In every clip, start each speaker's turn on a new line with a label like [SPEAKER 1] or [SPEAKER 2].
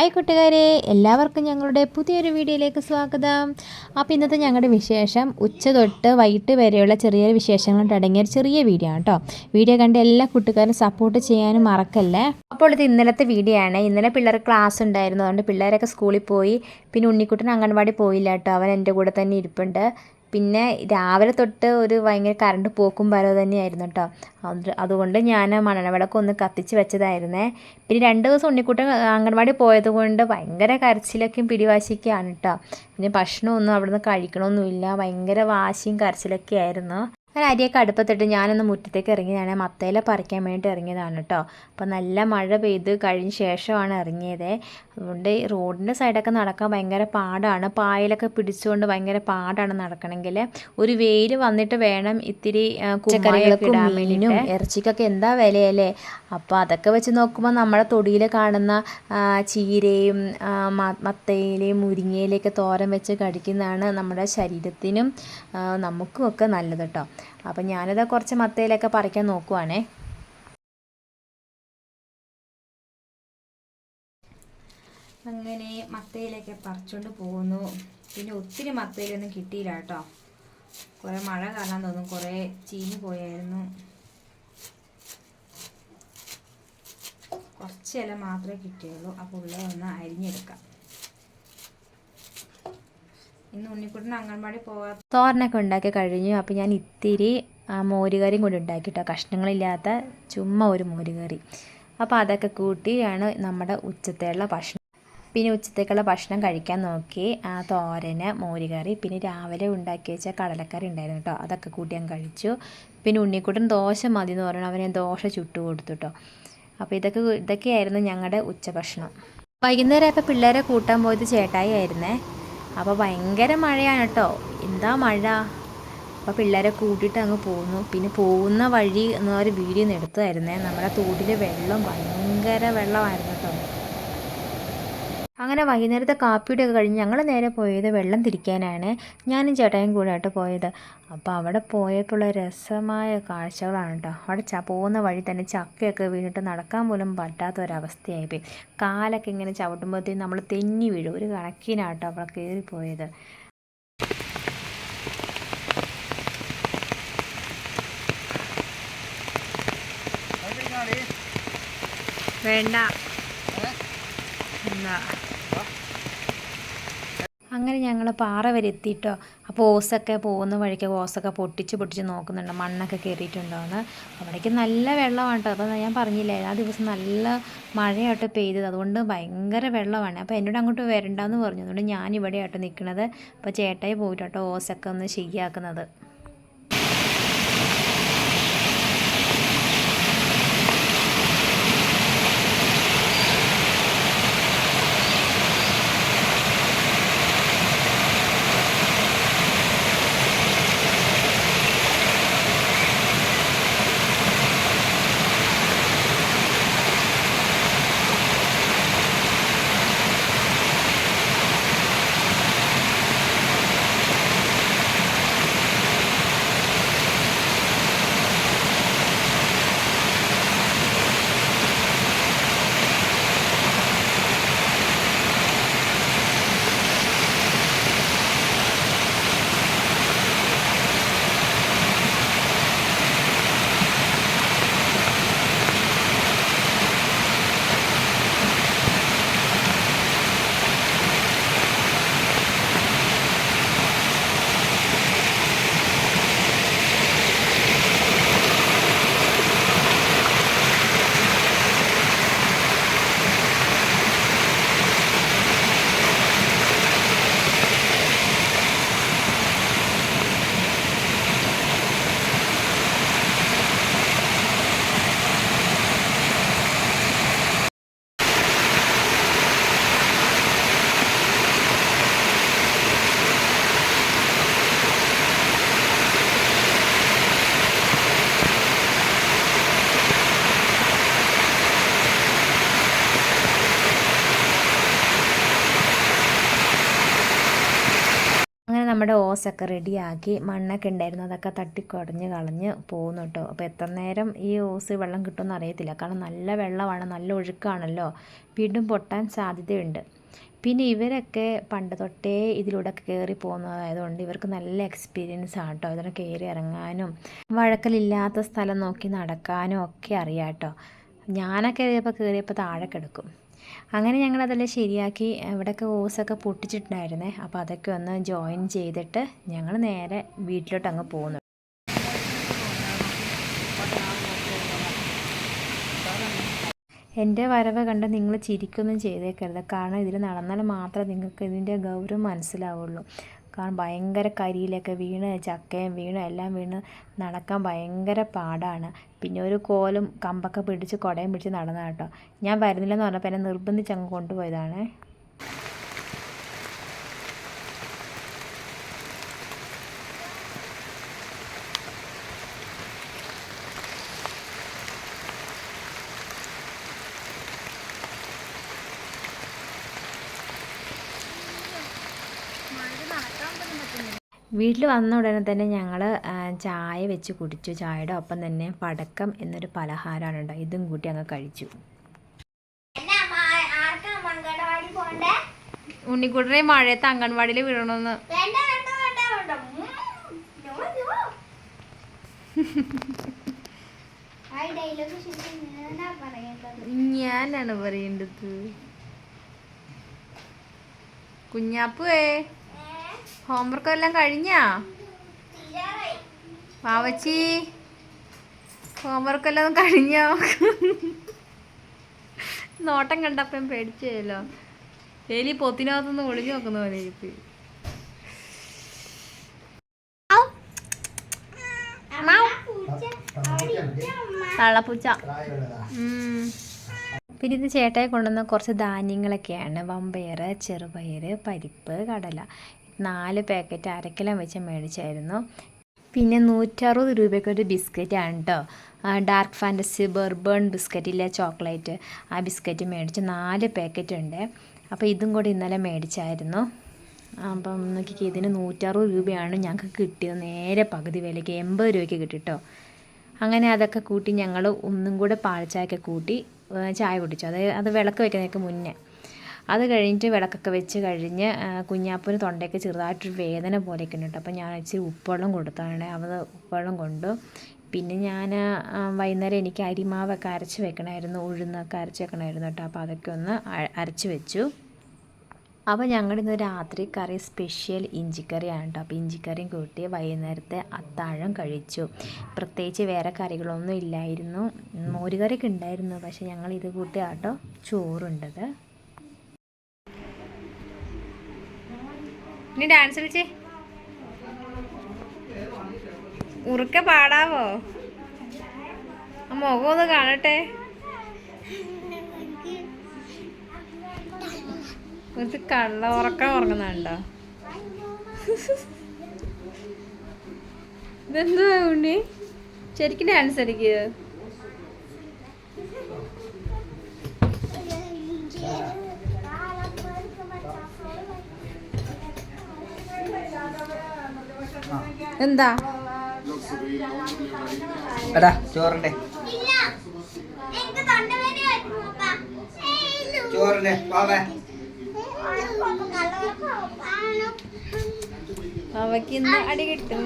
[SPEAKER 1] Hi കൂട്ടുകാരെ എല്ലാവർക്കും ഞങ്ങളുടെ പുതിയൊരു വീഡിയോയിലേക്ക് സ്വാഗതം. അപ്പോൾ ഇന്നത്തെ ഞങ്ങളുടെ വിശേഷം ഉച്ച തൊട്ട് വൈകിട്ട് വരെയുള്ള ചെറിയ വിശേഷങ്ങൾ അടങ്ങിയ ഒരു ചെറിയ വീഡിയോ ആണ് കേട്ടോ വീഡിയോ കണ്ട് എല്ലാ കൂട്ടുകാരും സപ്പോർട്ട് ചെയ്യാനും മറക്കല്ലേ? അപ്പോൾ ഇത് ഇന്നലത്തെ വീഡിയോ ആണ്. ഇന്നലെ പിള്ളേർ ക്ലാസ് ഉണ്ടായിരുന്നു. അതുകൊണ്ട് പിള്ളേരൊക്കെ സ്കൂളിൽ പോയി. പിന്നെ ഉണ്ണിക്കുട്ടൻ അംഗൻവാടി പോയില്ല കേട്ടോ അവൻ എന്റെ കൂടെ തന്നെ ഇരിപ്പുണ്ട്. പിന്നെ രാവിലെ തൊട്ട് ഒരു ഭയങ്കര കറണ്ട് പോക്കും വരവ് തന്നെയായിരുന്നു കേട്ടോ അത് അതുകൊണ്ട് ഞാൻ മണനവിളക്ക് ഒന്ന് കത്തിച്ച് വെച്ചതായിരുന്നേ. പിന്നെ രണ്ട് ദിവസം ഉണ്ണിക്കൂട്ടം അംഗൻവാടി പോയത് കൊണ്ട് ഭയങ്കര കരച്ചിലൊക്കെയും പിടിവാശിയൊക്കെയാണ് കേട്ടോ പിന്നെ ഭക്ഷണമൊന്നും അവിടുന്ന് കഴിക്കണമൊന്നുമില്ല. ഭയങ്കര വാശിയും കരച്ചിലൊക്കെ ആയിരുന്നു ഞാൻ അരിയൊക്കെ അടുപ്പത്തിട്ട് ഞാനൊന്ന് മുറ്റത്തേക്ക് ഇറങ്ങിയതാണ് മത്തയില പറിക്കാൻ വേണ്ടിയിട്ട് ഇറങ്ങിയതാണ് കേട്ടോ. അപ്പോൾ നല്ല മഴ പെയ്ത് കഴിഞ്ഞ ശേഷമാണ് ഇറങ്ങിയത്. അതുകൊണ്ട് റോഡിന്റെ സൈഡൊക്കെ നടക്കാൻ ഭയങ്കര പാടാണ്. പായലൊക്കെ പിടിച്ചുകൊണ്ട് ഭയങ്കര പാടാണ് നടക്കണമെങ്കിൽ. ഒരു വെയിൽ വന്നിട്ട് വേണം ഇത്തിരി കുറച്ചും മീനും ഇറച്ചിക്കൊക്കെ എന്താ വിലയല്ലേ? അപ്പോൾ അതൊക്കെ വെച്ച് നോക്കുമ്പോൾ നമ്മുടെ തൊടിയിൽ കാണുന്ന ചീരയും മത്തയിലെയും മ- മത്തയിലയും മുരിങ്ങയിലയൊക്കെ തോരൻ വെച്ച് കഴിക്കുന്നതാണ് നമ്മുടെ ശരീരത്തിനും നമുക്കും ഒക്കെ നല്ലത് കേട്ടോ. അപ്പം ഞാനിത് കുറച്ച് മത്തയിലൊക്കെ പറിക്കാൻ നോക്കുവാണേ. അങ്ങനെ മത്തയിലൊക്കെ പറിച്ചുകൊണ്ട് പോകുന്നു. പിന്നെ ഒത്തിരി മത്തയിലൊന്നും കിട്ടിയില്ല കേട്ടോ. കുറേ മഴ കാണാൻ തോന്നും കുറേ ചീഞ്ഞു പോയായിരുന്നു. കുറച്ച് ഇല മാത്രമേ കിട്ടിയുള്ളൂ. അപ്പോൾ ഉള്ള ഒന്ന് അരിഞ്ഞെടുക്കാം. ഇന്ന് ഉണ്ണിക്കുട്ടൻ അംഗൻവാടി പോവാ തോരനൊക്കെ ഉണ്ടാക്കി കഴിഞ്ഞു. അപ്പോൾ ഞാൻ ഇത്തിരി ആ, മോരുകറിയും കൂടി ഉണ്ടാക്കി കേട്ടോ കഷ്ണങ്ങളില്ലാത്ത ചുമ്മാ ഒരു മോരുകറി. അപ്പോൾ അതൊക്കെ കൂട്ടിയാണ് നമ്മുടെ ഉച്ചത്തേയുള്ള ഭക്ഷണം. പിന്നെ ഉച്ചത്തേക്കുള്ള ഭക്ഷണം കഴിക്കാൻ നോക്കി. ആ തോരന് മോരുകറി പിന്നെ രാവിലെ ഉണ്ടാക്കി വെച്ച കടലക്കറി ഉണ്ടായിരുന്നു കേട്ടോ അതൊക്കെ കൂട്ടി ഞാൻ കഴിച്ചു. പിന്നെ ഉണ്ണിക്കുട്ടൻ ദോശ മതി എന്ന് പറഞ്ഞു. അവനെ ദോശ ചുട്ടു കൊടുത്തു കേട്ടോ അപ്പോൾ ഇതൊക്കെ ഇതൊക്കെയായിരുന്നു ഞങ്ങളുടെ ഉച്ചഭക്ഷണം. വൈകുന്നേരം അപ്പോൾ പിള്ളേരെ കൂട്ടാൻ പോയത് ചേട്ടായി ആയിരുന്നേ. അപ്പോൾ ഭയങ്കര മഴയാണ് കേട്ടോ എന്താ മഴ? അപ്പോൾ പിള്ളേരെ കൂട്ടിയിട്ട് അങ്ങ് പോകുന്നു പിന്നെ പോകുന്ന വഴി എന്ന് ഒരു വീഡിയോ ഒന്ന് എടുത്തതായിരുന്നേ. നമ്മുടെ തോട്ടിൽ വെള്ളം ഭയങ്കര വെള്ളമായിരുന്നു കേട്ടോ അങ്ങനെ വൈകുന്നേരത്തെ കാപ്പിയുടെ ഒക്കെ കഴിഞ്ഞ് ഞങ്ങൾ നേരെ പോയത് വെള്ളം തിരിക്കാനാണ്. ഞാനും ചേട്ടായും കൂടെ ആയിട്ട് പോയത്. അപ്പോൾ അവിടെ പോയപ്പോഴുള്ള രസമായ കാഴ്ചകളാണ് കേട്ടോ അവിടെ ച പോകുന്ന വഴി തന്നെ ചക്കയൊക്കെ വീണിട്ട് നടക്കാൻ പോലും പറ്റാത്ത ഒരവസ്ഥയായിപ്പോയി കാലൊക്കെ ഇങ്ങനെ ചവിട്ടുമ്പോഴത്തേക്കും നമ്മൾ തെന്നി വീഴും. ഒരു കണക്കിനാട്ടോ അവിടെ കയറിപ്പോയത് വേണ്ട. എന്താ? അങ്ങനെ ഞങ്ങൾ പാറ വരെ എത്തിയിട്ടോ അപ്പോൾ ഓസൊക്കെ പോകുന്ന വഴിക്ക് ഓസൊക്കെ പൊട്ടിച്ച് പൊട്ടിച്ച് നോക്കുന്നുണ്ട്. മണ്ണൊക്കെ കയറിയിട്ടുണ്ടോയെന്ന് അവിടേക്ക് നല്ല വെള്ളമാണ് കേട്ടോ അപ്പോൾ ഞാൻ പറഞ്ഞില്ലേ ആ ദിവസം നല്ല മഴയായിട്ട് പെയ്തത്. അതുകൊണ്ട് ഭയങ്കര വെള്ളമാണ്. അപ്പോൾ എന്നോട് അങ്ങോട്ട് വരണ്ടെന്ന് പറഞ്ഞു. അതുകൊണ്ട് ഞാൻ ഇവിടെ ആയിട്ട് നിൽക്കുന്നത് അപ്പോൾ ചേട്ടായി പോയിട്ടോ ഓസൊക്കെ ഒന്ന് ശരിയാക്കുന്നത്. നമ്മുടെ ഓസൊക്കെ റെഡിയാക്കി മണ്ണൊക്കെ ഉണ്ടായിരുന്നു. അതൊക്കെ തട്ടിക്കുടഞ്ഞ് കളഞ്ഞ് പോകുന്നു കേട്ടോ അപ്പോൾ എത്ര നേരം ഈ ഓസ് വെള്ളം കിട്ടുമെന്ന് അറിയത്തില്ല. കാരണം നല്ല വെള്ളമാണ് നല്ല ഒഴുക്കാണല്ലോ. വീണ്ടും പൊട്ടാൻ സാധ്യതയുണ്ട്. പിന്നെ ഇവരൊക്കെ പണ്ട് തൊട്ടേ ഇതിലൂടെ കയറി പോകുന്നതായതുകൊണ്ട് ഇവർക്ക് നല്ല എക്സ്പീരിയൻസ് ആണ് കേട്ടോ ഇതിനെ കയറി ഇറങ്ങാനും വഴക്കലില്ലാത്ത സ്ഥലം നോക്കി നടക്കാനും ഒക്കെ അറിയാം കേട്ടോ ഞാനൊക്കെ കയറിയപ്പോൾ കയറിയപ്പോൾ താഴെ കിടക്കും. അങ്ങനെ ഞങ്ങളതെല്ലാം ശരിയാക്കി ഇവിടെയൊക്കെ ഓസൊക്കെ പൊട്ടിച്ചിട്ടുണ്ടായിരുന്നേ. അപ്പോൾ അതൊക്കെ ഒന്ന് ജോയിൻ ചെയ്തിട്ട് ഞങ്ങൾ നേരെ വീട്ടിലോട്ട് അങ്ങ് പോകുന്നു എന്റെ വരവ് കണ്ട് നിങ്ങൾ ചിരിക്കൊന്നും ചെയ്തേക്കരുത്. കാരണം ഇതിൽ നടന്നാൽ മാത്രമേ നിങ്ങൾക്ക് ഇതിന്റെ ഗൗരവം മനസ്സിലാവുള്ളൂ. കാരണം ഭയങ്കര കരിയിലൊക്കെ വീണ് ചക്കയും വീണ് എല്ലാം വീണ് നടക്കാൻ ഭയങ്കര പാടാണ്. പിന്നെ ഒരു കോലും കമ്പൊക്കെ പിടിച്ച് കുടയും പിടിച്ച് നടന്ന കേട്ടോ. ഞാൻ വരുന്നില്ലെന്ന് പറഞ്ഞപ്പോൾ എന്നെ നിർബന്ധിച്ച് അങ്ങ് കൊണ്ടുപോയതാണേ. വീട്ടിൽ വന്ന ഉടനെ തന്നെ ഞങ്ങൾ ചായ വെച്ച് കുടിച്ചു. ചായയുടെ ഒപ്പം തന്നെ പടക്കം എന്നൊരു പലഹാരമാണ് ഉണ്ടോ ഇതും കൂട്ടി അങ്ങ് കഴിച്ചു. ഉണ്ണിക്കുട്ടനെ മഴയത്ത് അംഗൻവാടിയിൽ വിടണമെന്ന് ഞാനാണ് പറയേണ്ടത്. കുഞ്ഞാപ്പുവേ. ഹോംവർക്ക് എല്ലാം കഴിഞ്ഞാ? വാവച്ചി ഹോംവർക്ക് എല്ലാം കഴിഞ്ഞോ? നോട്ടം കണ്ടപ്പം പേടിച്ചല്ലോ എലി പൊത്തിനകത്തുനിന്ന് ഒളിഞ്ഞു നോക്കുന്ന പോലെ എനിക്ക് തള്ളപ്പൂച്ച. ഉം. പിന്നെ ഇത് ചേട്ടായി കൊണ്ടുവന്ന കുറച്ച് ധാന്യങ്ങളൊക്കെയാണ്. വമ്പയർ ചെറുപയർ പരിപ്പ് കടല. നാല് പാക്കറ്റ് അരക്കിലം വെച്ച് മേടിച്ചായിരുന്നു. പിന്നെ നൂറ്ററുപത് രൂപയ്ക്ക് ഒരു ബിസ്ക്കറ്റാണ് കേട്ടോ ഡാർക്ക് ഫാന്റസി ബർബൺ ബിസ്ക്കറ്റിലെ ചോക്ലേറ്റ്. ആ ബിസ്ക്കറ്റ് മേടിച്ച് നാല് പാക്കറ്റ് ഉണ്ട്. അപ്പോൾ ഇതും കൂടി ഇന്നലെ മേടിച്ചായിരുന്നു. അപ്പം നോക്കിക്കേ ഇതിന് നൂറ്ററുപത് രൂപയാണ് ഞങ്ങൾക്ക് കിട്ടിയത്. നേരെ പകുതി വിലയ്ക്ക് എൺപത് രൂപയ്ക്ക് കിട്ടി കേട്ടോ അങ്ങനെ അതൊക്കെ കൂട്ടി ഞങ്ങൾ ഒന്നും കൂടെ പാൽച്ചായൊക്കെ കൂട്ടി ചായ കുടിച്ചു. അത് അത് വിളക്ക് വെക്കുന്നതിന് മുന്നേ. അത് കഴിഞ്ഞിട്ട് വിളക്കൊക്കെ വെച്ച് കഴിഞ്ഞ് കുഞ്ഞാപ്പൂന് തൊണ്ടയ്ക്ക് ചെറുതായിട്ടൊരു വേദന പോലെയൊക്കെ ഉണ്ട് അപ്പോൾ ഞാൻ ഇച്ചിരി ഉപ്പുവെള്ളം കൊടുത്താണ്. അവൾ ഉപ്പുവെള്ളം കൊണ്ടു പിന്നെ ഞാൻ വൈകുന്നേരം എനിക്ക് അരിമാവൊക്കെ അരച്ച് വെക്കണമായിരുന്നു ഉഴുന്നൊക്കെ അരച്ച് വെക്കണമായിരുന്നു കേട്ടോ. അപ്പോൾ അതൊക്കെ ഒന്ന് അരച്ച് വെച്ചു. അപ്പോൾ ഞങ്ങളുടെ ഇന്ന് രാത്രി കറി സ്പെഷ്യൽ ഇഞ്ചിക്കറിയാണ് കേട്ടോ. അപ്പോൾ ഇഞ്ചിക്കറിയും കൂട്ടി വൈകുന്നേരത്തെ അത്താഴം കഴിച്ചു. പ്രത്യേകിച്ച് വേറെ കറികളൊന്നും ഇല്ലായിരുന്നു. മോരുകറിയൊക്കെ ഉണ്ടായിരുന്നു. പക്ഷേ ഞങ്ങൾ ഇത് കൂട്ടിയാട്ടോ ചോറുണ്ടത്. ഇനി ഡാൻസ് കളിച്ചേ. ഉറുക്ക പാടാവോ? മുഖം ഒന്ന് കാണട്ടെ. ഇത് കള്ള ഉറക്കം ഉറങ്ങുന്നുണ്ടോ? ഇതെന്തുവാ ഉണ്ണി? ശരിക്കും ഡാൻസ് കളിക്കുക എന്താ?
[SPEAKER 2] എടാ ചോറിന്റെ. ചോറിന്റെ
[SPEAKER 1] അവക്ക് ഇന്ന് അടി കിട്ടും.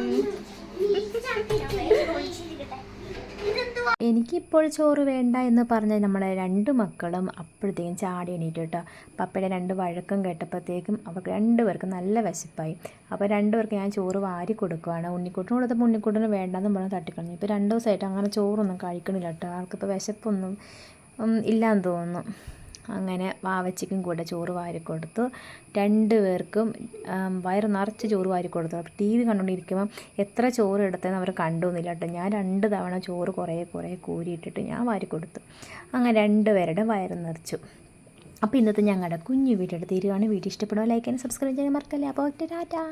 [SPEAKER 1] എനിക്കിപ്പോൾ ചോറ് വേണ്ട എന്ന് പറഞ്ഞ നമ്മളെ രണ്ട് മക്കളും അപ്പോഴത്തേക്കും ചാടി എണീറ്റ് കേട്ടോ. പപ്പയുടെ രണ്ട് വഴക്കം കേട്ടപ്പോഴത്തേക്കും അവർക്ക് രണ്ടുപേർക്കും നല്ല വിശപ്പായി. അപ്പോൾ രണ്ടുപേർക്ക് ഞാൻ ചോറ് വാരി കൊടുക്കുവാണ്. ഉണ്ണിക്കുട്ടിന് കൊടുത്തപ്പോൾ ഉണ്ണിക്കുട്ടിന് വേണ്ടെന്ന് പറഞ്ഞ് തട്ടിക്കളഞ്ഞു. ഇപ്പോൾ രണ്ട് ദിവസമായിട്ട് അങ്ങനെ ചോറൊന്നും കഴിക്കണില്ല കേട്ടോ. ആൾക്കിപ്പോൾ വിശപ്പൊന്നും ഇല്ലാന്ന് തോന്നുന്നു. അങ്ങനെ വാവച്ചയ്ക്കും കൂടെ ചോറ് വാരി കൊടുത്തു. രണ്ട് പേർക്കും വയറ് നിറച്ച് ചോറ് വാരി കൊടുത്തു. അപ്പോൾ ടി വി കണ്ടുകൊണ്ടിരിക്കുമ്പം എത്ര ചോറ് എടുത്തതെന്ന് അവർ കണ്ടുവന്നില്ല കേട്ടോ. ഞാൻ രണ്ട് തവണ ചോറ് കുറേ കുറേ കോരിയിട്ടിട്ട് ഞാൻ വാരി കൊടുത്തു. അങ്ങനെ രണ്ട് പേരുടെ വയറ് നിറച്ചു. അപ്പോൾ ഇന്നത്തെ ഞങ്ങളുടെ കുഞ്ഞു വീഡിയോ തീരുവാണ് വീഡിയോ ഇഷ്ടപ്പെടുക ലൈക്ക് ചെയ്യാൻ സബ്സ്ക്രൈബ് ചെയ്യാൻ മറക്കല്ലേ. അപ്പോൾ ടാറ്റാ.